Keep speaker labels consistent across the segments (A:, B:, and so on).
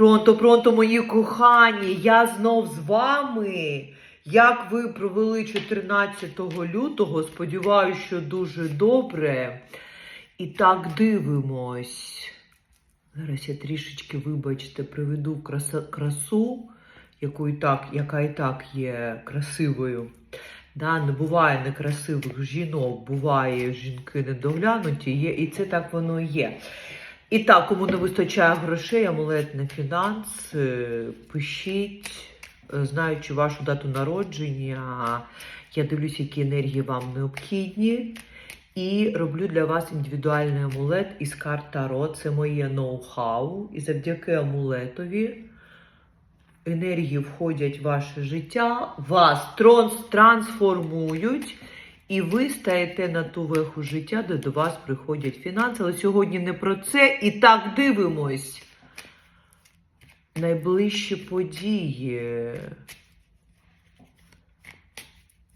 A: Пронто, пронто, мої кохані, я знов з вами. Як ви провели 14 лютого? Сподіваюся, що дуже добре. І так дивимось. Зараз я трішечки, вибачте, приведу краса- красу, яку і так, яка і так є красивою. Да, не буває некрасивих жінок, буває жінки недоглянуті, є, і це так воно і є. І так, кому не вистачає грошей, амулет на фінанс, пишіть, знаючи вашу дату народження, я дивлюсь, які енергії вам необхідні. І роблю для вас індивідуальний амулет із карт Таро. Це моє ноу-хау. І завдяки амулетові енергії входять в ваше життя, вас трансформують, і ви стаєте на ту веху життя, де до вас приходять фінанси. Але сьогодні не про це. І так дивимось. Найближчі події.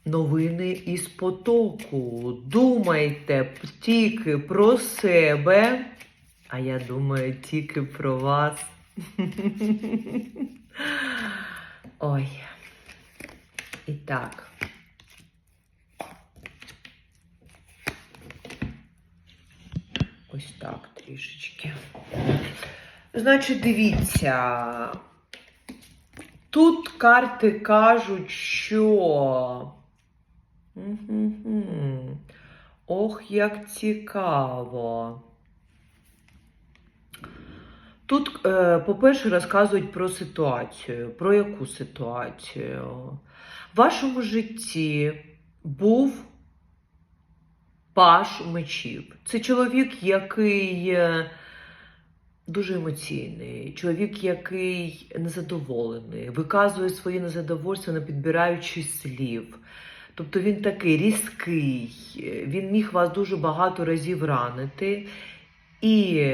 A: Новини із потоку. Думайте тільки про себе, а я думаю тільки про вас. Ой. І так. Ось так трішечки. Значить, дивіться. Тут карти кажуть, що. Ох, як цікаво. Тут, е, по-перше, розказують про ситуацію. Про яку ситуацію? В вашому житті був паш мечів. Це чоловік, який е, дуже емоційний, чоловік, який незадоволений, виказує своє незадовольство, не підбираючи слів. Тобто він такий різкий, він міг вас дуже багато разів ранити. І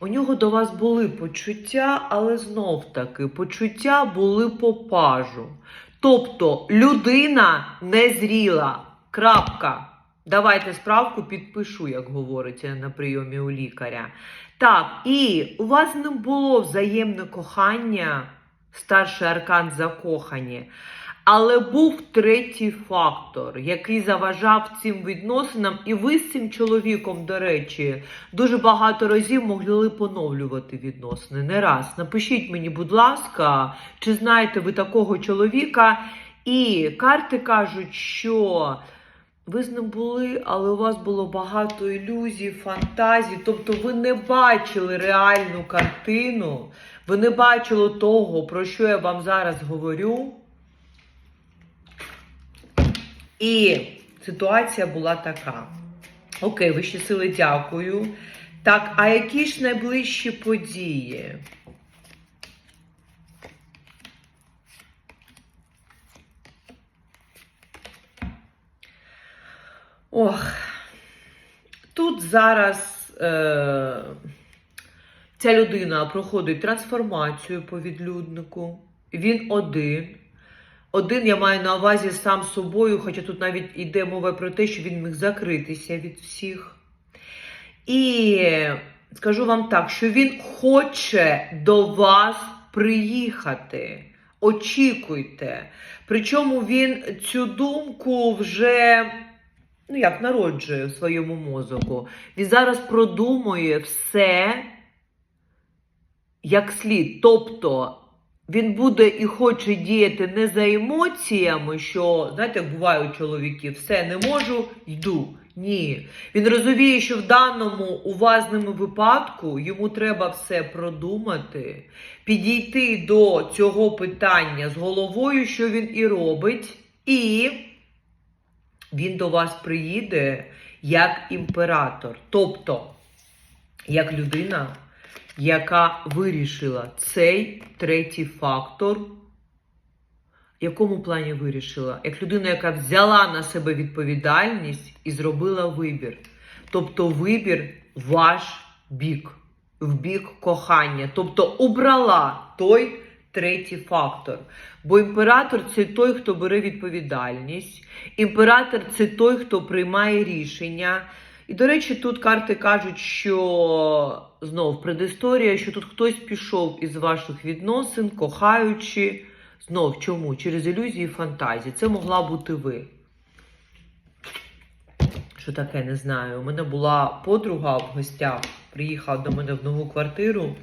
A: у нього до вас були почуття, але знов таки почуття були по пажу. Тобто людина незріла. Крапка. Давайте справку підпишу, як говориться на прийомі у лікаря. Так, і у вас не було взаємне кохання, старший аркан закохані. Але був третій фактор, який заважав цим відносинам, і ви з цим чоловіком, до речі, дуже багато разів могли поновлювати відносини. Не раз. Напишіть мені, будь ласка, чи знаєте ви такого чоловіка? І карти кажуть, що ви з ним були, але у вас було багато ілюзій, фантазій. Тобто ви не бачили реальну картину, ви не бачили того, про що я вам зараз говорю. І ситуація була така. Окей, вищі сили, дякую. Так, а які ж найближчі події? Ох, тут зараз е, ця людина проходить трансформацію по відлюднику. Він один. Один я маю на увазі сам собою, хоча тут навіть йде мова про те, що він міг закритися від всіх. І скажу вам так, що він хоче до вас приїхати. Очікуйте. Причому він цю думку вже ну як народжує в своєму мозоку. Він зараз продумує все як слід. Тобто він буде і хоче діяти не за емоціями, що, знаєте, буває у чоловіків, все не можу, йду. Ні. Він розуміє, що в даному увазному випадку йому треба все продумати, підійти до цього питання з головою, що він і робить, і він до вас приїде як імператор, тобто як людина, яка вирішила цей третій фактор. В якому плані вирішила? Як людина, яка взяла на себе відповідальність і зробила вибір. Тобто вибір ваш бік, в бік кохання. Тобто обрала той третій фактор. Бо імператор це той, хто бере відповідальність. Імператор це той, хто приймає рішення. І, до речі, тут карти кажуть, що знов предісторія, що тут хтось пішов із ваших відносин, кохаючи. Знов чому? Через ілюзії фантазії. Це могла бути ви. Що таке, не знаю. У мене була подруга в гостях, приїхала до мене в нову квартиру.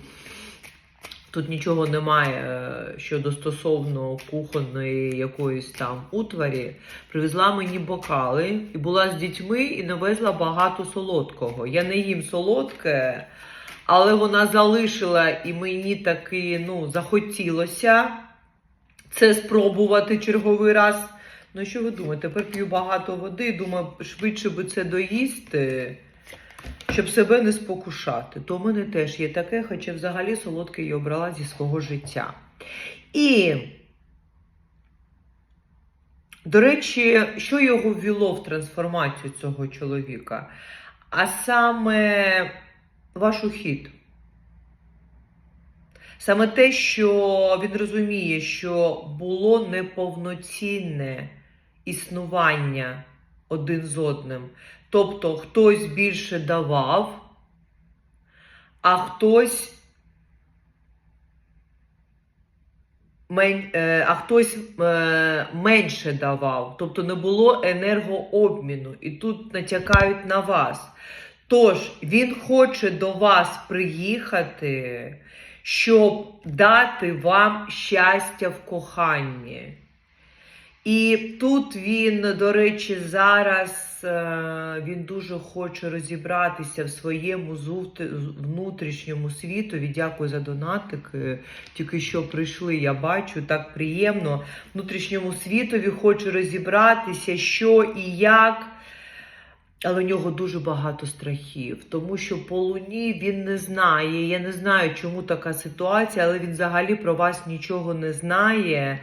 A: Тут нічого немає е, щодо стосовно кухонної якоїсь там утварі. Привезла мені бокали і була з дітьми і навезла багато солодкого. Я не їм солодке, але вона залишила і мені таки ну, захотілося це спробувати черговий раз. Ну, що ви думаєте? Тепер п'ю багато води, думаю, швидше би це доїсти, щоб себе не спокушати. То в мене теж є таке, хоча взагалі солодке я обрала зі свого життя. І, до речі, що його ввело в трансформацію цього чоловіка? А саме ваш ухід. Саме те, що він розуміє, що було неповноцінне існування один з одним. Тобто хтось більше давав, а хтось, мен, е, а хтось е, менше давав. Тобто не було енергообміну. І тут натякають на вас. Тож він хоче до вас приїхати щоб дати вам щастя в коханні. І тут він, до речі, зараз е, він дуже хоче розібратися в своєму внутрішньому світові. Дякую за донатики. Тільки що прийшли, я бачу, так приємно. Внутрішньому світові хоче розібратися, що і як. Але в нього дуже багато страхів, тому що по луні він не знає. Я не знаю, чому така ситуація, але він взагалі про вас нічого не знає.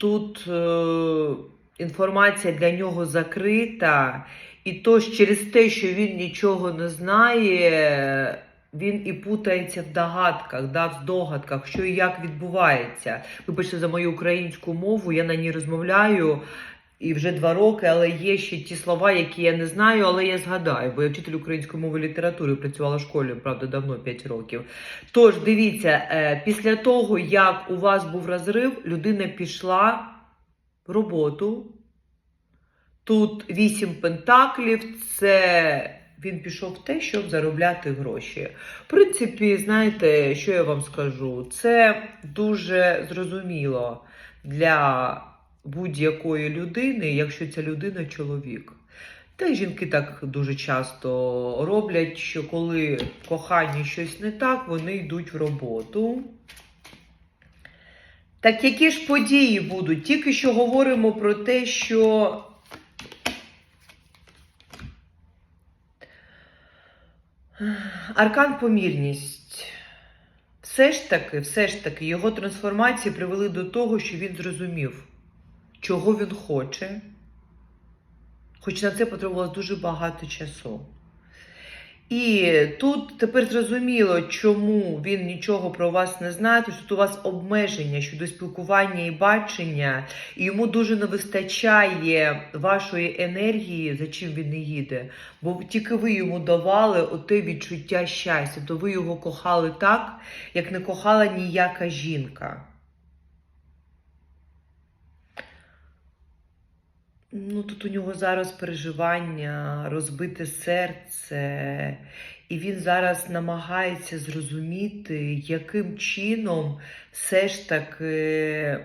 A: Тут е- інформація для нього закрита, і то через те, що він нічого не знає, він і путається в догадках, да, в здогадках, що і як відбувається. Вибачте за мою українську мову, я на ній розмовляю і вже два роки, але є ще ті слова, які я не знаю, але я згадаю, бо я вчитель української мови і літератури працювала в школі, правда, давно 5 років. Тож, дивіться, е, після того, як у вас був розрив, людина пішла в роботу. Тут вісім пентаклів, це він пішов в те, щоб заробляти гроші. В принципі, знаєте, що я вам скажу? Це дуже зрозуміло для будь-якої людини, якщо ця людина чоловік. Та й жінки так дуже часто роблять, що коли в коханні щось не так, вони йдуть в роботу. Так які ж події будуть? Тільки що говоримо про те, що аркан помірність. Все ж таки, все ж таки, його трансформації привели до того, що він зрозумів, чого він хоче. Хоч на це потребувалось дуже багато часу. І тут тепер зрозуміло, чому він нічого про вас не знає, тому що тут у вас обмеження щодо спілкування і бачення, і йому дуже не вистачає вашої енергії, за чим він не їде. Бо тільки ви йому давали оте відчуття щастя, то ви його кохали так, як не кохала ніяка жінка. Ну, тут у нього зараз переживання, розбите серце, і він зараз намагається зрозуміти, яким чином все ж таки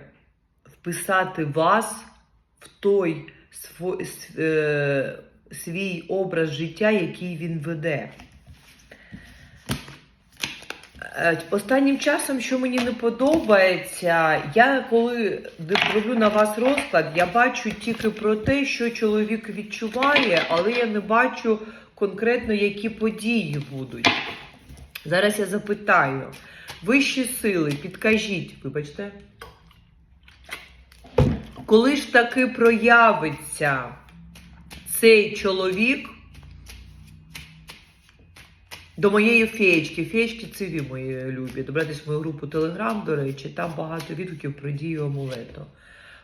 A: вписати вас в той е, свій образ життя, який він веде. Е, Останнім часом, що мені не подобається, я коли роблю на вас розклад, я бачу тільки про те, що чоловік відчуває, але я не бачу конкретно, які події будуть. Зараз я запитаю. Вищі сили, підкажіть, вибачте. Коли ж таки проявиться цей чоловік до моєї феєчки. Феєчки це ви мої любі. Добратись в мою групу Телеграм, до речі, там багато відгуків про дію амулету.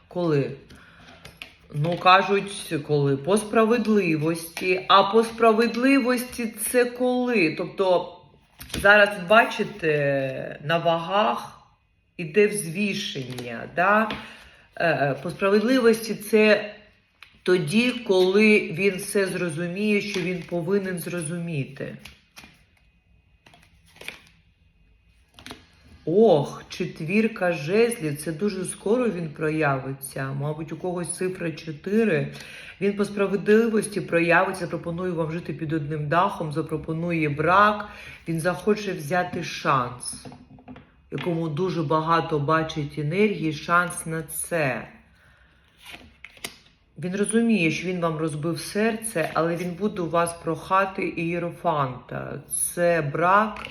A: Коли? Ну, кажуть, коли по справедливості. А по справедливості це коли? Тобто, зараз бачите, на вагах іде взвішення. Да? Е, По справедливості це тоді, коли він все зрозуміє, що він повинен зрозуміти. Ох, четвірка жезлів, це дуже скоро він проявиться. Мабуть, у когось цифра 4. Він по справедливості проявиться, запропонує вам жити під одним дахом, запропонує брак. Він захоче взяти шанс, якому дуже багато бачить енергії, шанс на це. Він розуміє, що він вам розбив серце, але він буде у вас прохати ієрофанта. Це брак,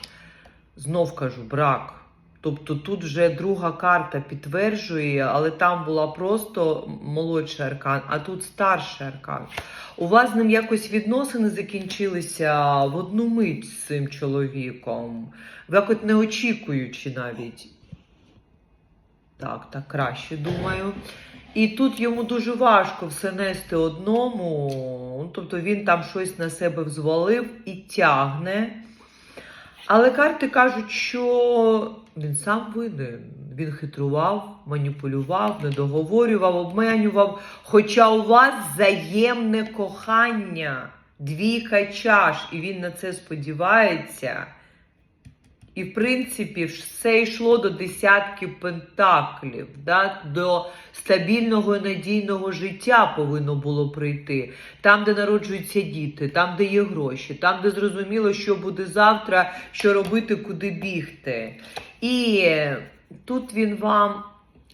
A: знов кажу, брак. Тобто тут вже друга карта підтверджує, але там була просто молодший аркан, а тут старший аркан. У вас з ним якось відносини закінчилися в одну мить з цим чоловіком, якось не очікуючи навіть. Так, так краще думаю. І тут йому дуже важко все нести одному. Тобто він там щось на себе взвалив і тягне. Але карти кажуть, що він сам винен. Він хитрував, маніпулював, недоговорював, обменював. Хоча у вас взаємне кохання, двійка чаш, і він на це сподівається. І, в принципі, все йшло до десятків пентаклів, да? до стабільного і надійного життя повинно було прийти. Там, де народжуються діти, там, де є гроші, там, де зрозуміло, що буде завтра, що робити, куди бігти. І тут він вам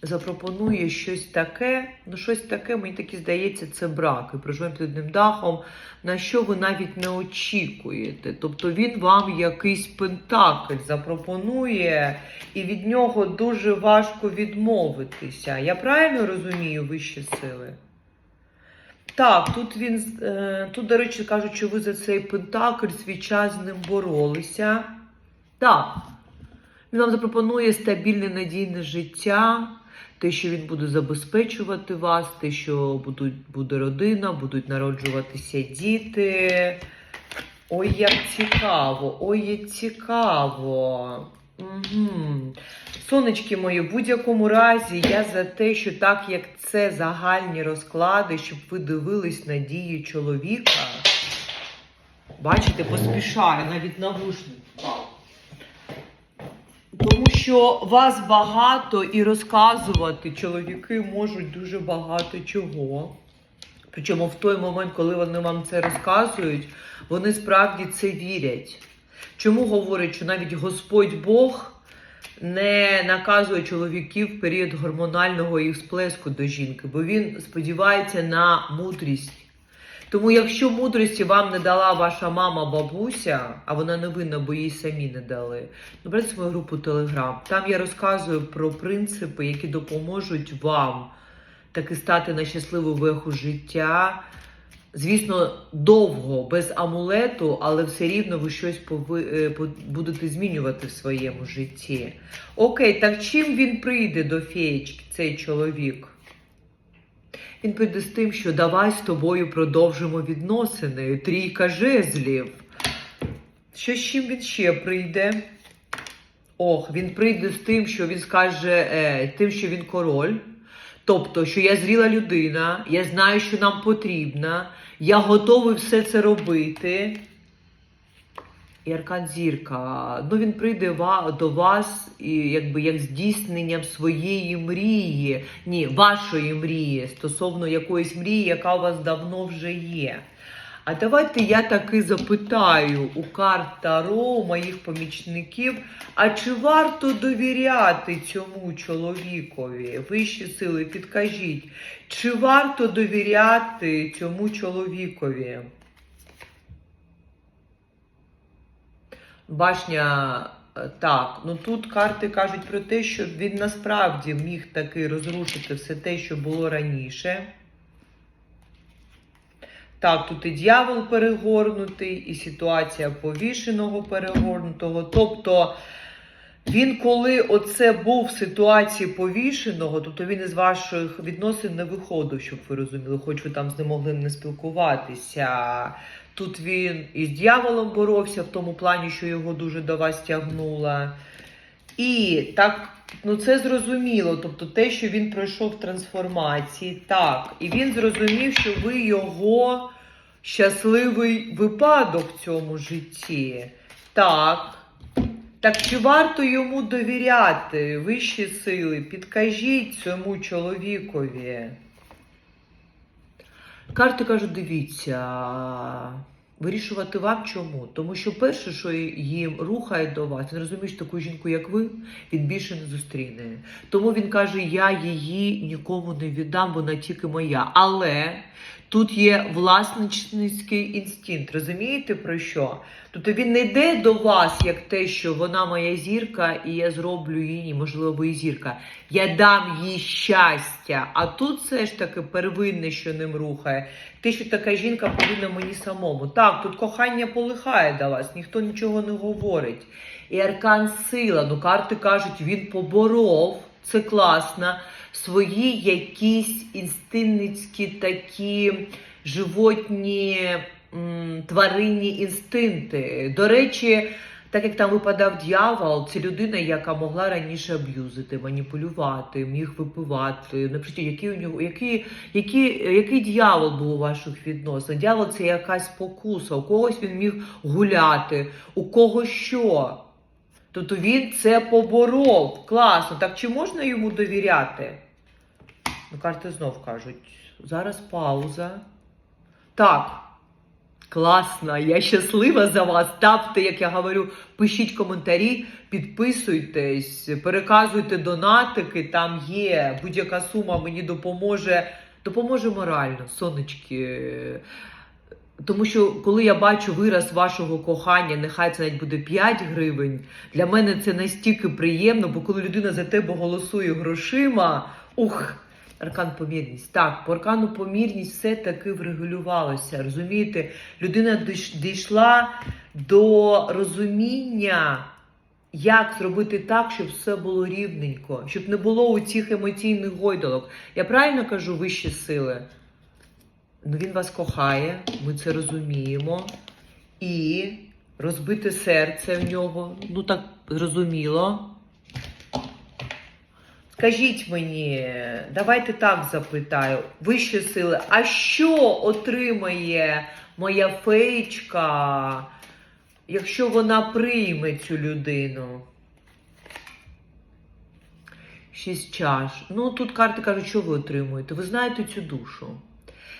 A: запропонує щось таке, ну щось таке, мені таки здається, це брак. І проживемо під одним дахом, на що ви навіть не очікуєте. Тобто він вам якийсь пентакль запропонує, і від нього дуже важко відмовитися. Я правильно розумію вищі сили? Так, тут він, е, тут, до речі, кажуть, що ви за цей пентакль свій час з ним боролися. Так, він вам запропонує стабільне надійне життя, те, що він буде забезпечувати вас, те, що будуть, буде родина, будуть народжуватися діти. Ой, як цікаво, ой, як цікаво. Угу. Сонечки мої, в будь-якому разі я за те, що так як це загальні розклади, щоб ви дивились на дії чоловіка. Бачите, поспішаю, навіть навушник. Тому що вас багато і розказувати чоловіки можуть дуже багато чого. Причому в той момент, коли вони вам це розказують, вони справді це вірять. Чому говорять, що навіть Господь Бог не наказує чоловіків період гормонального їх сплеску до жінки, бо він сподівається на мудрість. Тому, якщо мудрості вам не дала ваша мама, бабуся, а вона не винна, бо їй самі не дали, брати свою групу Телеграм. Там я розказую про принципи, які допоможуть вам таки стати на щасливу веху життя. Звісно, довго, без амулету, але все рівно ви щось пови... е, будете змінювати в своєму житті. Окей, так чим він прийде до феєчки, цей чоловік? Він прийде з тим, що давай з тобою продовжимо відносини. Трійка жезлів. Що з чим він ще прийде? Ох, він прийде з тим, що він скаже е, тим, що він король. Тобто, що я зріла людина, я знаю, що нам потрібно, я готовий все це робити. І Аркан Зірка, ну він прийде до вас і якби як здійсненням своєї мрії, ні, вашої мрії, стосовно якоїсь мрії, яка у вас давно вже є. А давайте я таки запитаю у карт Таро, моїх помічників, а чи варто довіряти цьому чоловікові? Вищі сили, підкажіть, чи варто довіряти цьому чоловікові? Башня, е, так, ну тут карти кажуть про те, що він насправді міг таки розрушити все те, що було раніше. Так, тут і дьявол перегорнутий, і ситуація повішеного перегорнутого. Тобто Він, коли оце був в ситуації повішеного, тобто він із ваших відносин не виходив, щоб ви розуміли, хоч ви там з ним могли не спілкуватися. Тут він із дьяволом боровся в тому плані, що його дуже до вас тягнуло. І так, ну це зрозуміло. Тобто те, що він пройшов трансформації, так. І він зрозумів, що ви його щасливий випадок в цьому житті. Так. Так чи варто йому довіряти вищі сили? Підкажіть цьому чоловікові. Карти кажуть, дивіться, вирішувати вам чому? Тому що перше, що їм рухає до вас, він розуміє, що таку жінку, як ви, він більше не зустріне. Тому він каже: Я її нікому не віддам, вона тільки моя. Але тут є власницький інстинкт. Розумієте про що? Тобто він не йде до вас як те, що вона моя зірка, і я зроблю її, можливо, і зірка. Я дам їй щастя. А тут все ж таки первинне, що ним рухає. Те, що така жінка повинна мені самому. Так, тут кохання полихає до вас, ніхто нічого не говорить. І аркан сила. Ну, карти кажуть, він поборов. Це класно. Свої якісь інстинницькі такі животні тваринні інстинкти. До речі, так як там випадав дьявол, це людина, яка могла раніше аб'юзити, маніпулювати, міг випивати. Наприклад, який у нього, який, який, який дьявол був у ваших відносинах? Дьявол це якась покуса, у когось він міг гуляти, у кого що. Тобто він це поборов. Класно. Так чи можна йому довіряти? Ну, карти знов кажуть, зараз пауза. Так. Класно, я щаслива за вас. Ставте, як я говорю, пишіть коментарі, підписуйтесь, переказуйте донатики, там є будь-яка сума мені допоможе, допоможе морально, сонечки. Тому що коли я бачу вираз вашого кохання, нехай це навіть буде 5 гривень, для мене це настільки приємно, бо коли людина за тебе голосує грошима, ух, аркан помірність. Так, по аркану помірність все таки врегулювалося. Розумієте, людина дійшла до розуміння, як зробити так, щоб все було рівненько, щоб не було у цих емоційних гойдалок. Я правильно кажу вищі сили? Ну, він вас кохає, ми це розуміємо. І розбите серце в нього, ну так зрозуміло. Скажіть мені, давайте так запитаю, вищі сили, а що отримає моя феєчка, якщо вона прийме цю людину? Шість чаш. Ну, тут карти кажуть, що ви отримуєте. Ви знаєте цю душу.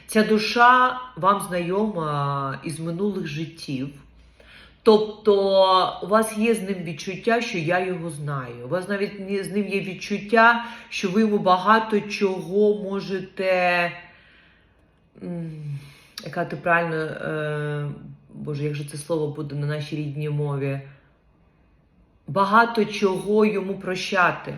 A: Ця душа вам знайома із минулих життів. Тобто у вас є з ним відчуття, що я його знаю. У вас навіть з ним є відчуття, що ви йому багато чого можете. Яка ти правильно, е, Боже, як же це слово буде на нашій рідній мові? Багато чого йому прощати.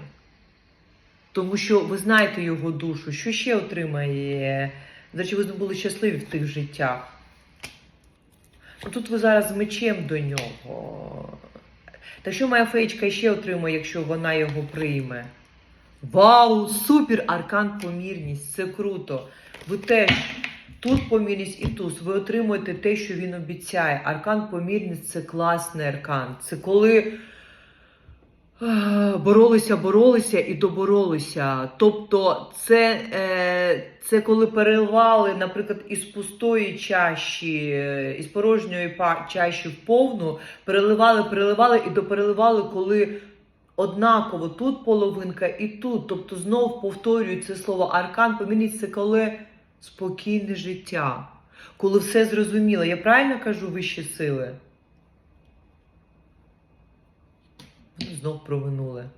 A: Тому що ви знаєте його душу. Що ще отримає? До речі, ви були щасливі в тих життях. Ну, Тут ви зараз з мечем до нього. Та що моя феєчка ще отримає, якщо вона його прийме? Вау! Супер! Аркан помірність! Це круто. Ви теж тут помірність і тут. Ви отримуєте те, що він обіцяє. Аркан помірність це класний аркан. Це коли боролися, боролися і доборолися. Тобто, це, е, це коли переливали, наприклад, із пустої чаші, е, із порожньої чаші в повну, переливали, переливали і допереливали, коли однаково тут половинка і тут. Тобто, знов повторюю це слово аркан, помініть це коли спокійне життя, коли все зрозуміло. Я правильно кажу вищі сили? Ну, Знов про минуле.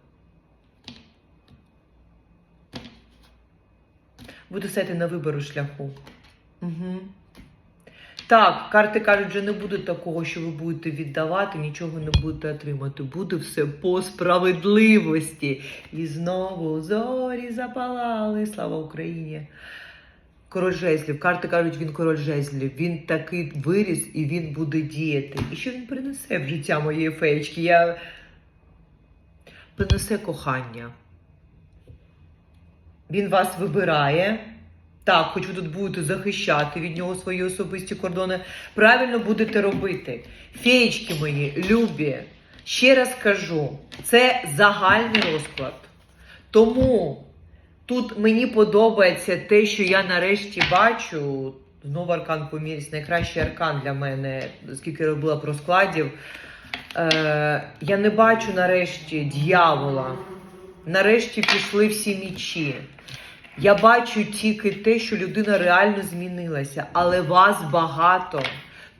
A: Буду стати на вибору шляху. Угу. Так, карти кажуть, вже не буде такого, що ви будете віддавати, нічого не будете отримати. Буде все по справедливості. І знову зорі запалали. Слава Україні! Король жезлів. Карти кажуть, він король жезлів. Він такий виріс і він буде діяти. І що він принесе в життя моєї феєчки? Я принесе кохання. Він вас вибирає. Так, хоч ви тут будете захищати від нього свої особисті кордони, правильно будете робити. Феєчки мої, любі, ще раз кажу, це загальний розклад. Тому тут мені подобається те, що я нарешті бачу. Знову аркан помірність, найкращий аркан для мене, скільки робила про складів. Е, я не бачу нарешті дьявола. Нарешті пішли всі мічі. Я бачу тільки те, що людина реально змінилася, але вас багато.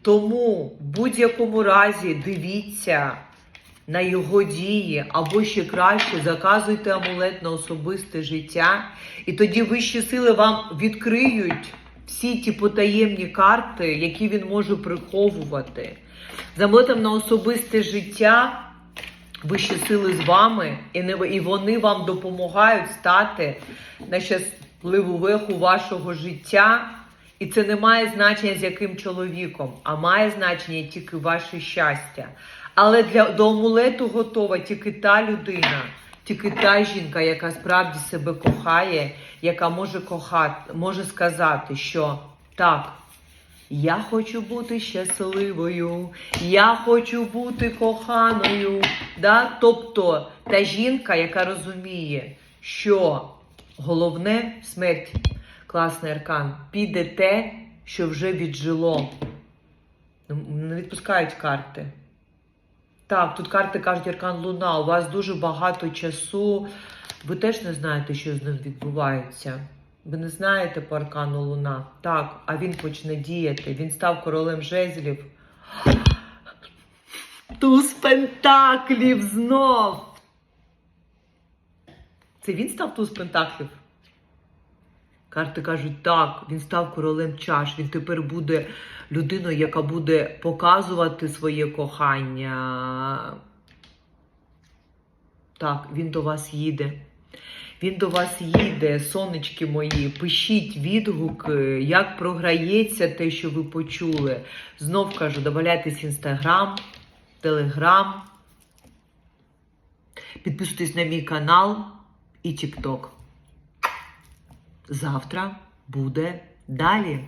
A: Тому в будь-якому разі дивіться на його дії, або ще краще заказуйте амулет на особисте життя, і тоді вищі сили вам відкриють всі ті потаємні карти, які він може приховувати. З амулетом на особисте життя вищі сили з вами, і, не, і вони вам допомагають стати на щасливу веху вашого життя. І це не має значення з яким чоловіком, а має значення тільки ваше щастя. Але для до амулету готова тільки та людина, тільки та жінка, яка справді себе кохає, яка може кохати, може сказати, що так, я хочу бути щасливою, я хочу бути коханою. Да? Тобто та жінка, яка розуміє, що головне смерть, класний аркан, піде те, що вже віджило. Ну, Не відпускають карти. Так, тут карти кажуть Аркан Луна. У вас дуже багато часу. Ви теж не знаєте, що з ним відбувається. Ви не знаєте по Аркану Луна. Так, а він почне діяти. Він став королем жезлів. Туз пентаклів знов. Це він став туз пентаклів? Карти кажуть, так, він став королем чаш. Він тепер буде людиною, яка буде показувати своє кохання. Так, він до вас їде. Він до вас їде, сонечки мої. Пишіть відгуки, як програється те, що ви почули. Знов кажу, додавайтесь інстаграм, телеграм. Підписуйтесь на мій канал і тікток. Завтра буде далі.